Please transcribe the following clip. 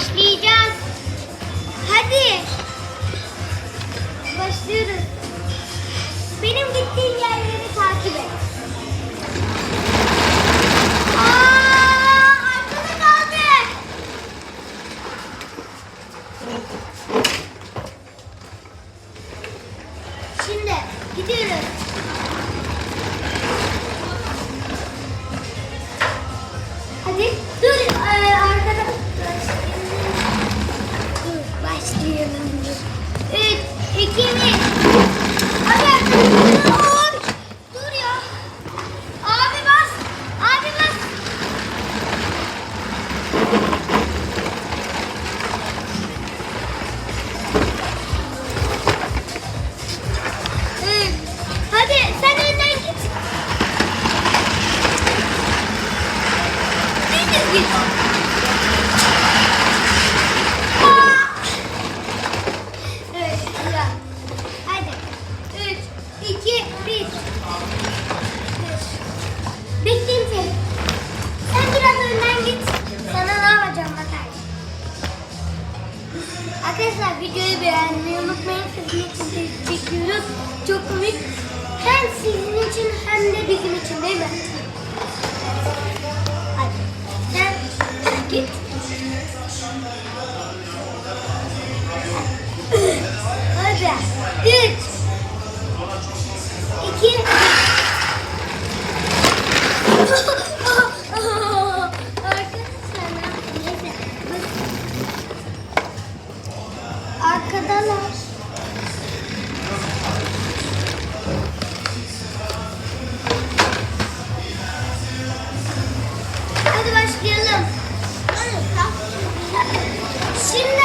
Başlayacağız. Hadi. Başlıyoruz. Benim gittiğim yerleri takip et. Şimdi gidiyoruz. Iki, bir. Hadi. Dur. Dur ya. Abi bas. Abi bas. Üç. Hadi sen önden git. Deniz git. İki, bir. Bekleyin seni. Sen biraz önden git. Sana ne yapacağım bakar. Arkadaşlar videoyu beğenmeyi unutmayın. Sizin için çekiyoruz. Çok komik. Hem sizin için hem de bizim için değil mi? Hadi. Sen git. Hadi. Üç. Yine... Arkadalar. Hadi başlayalım. Şimdi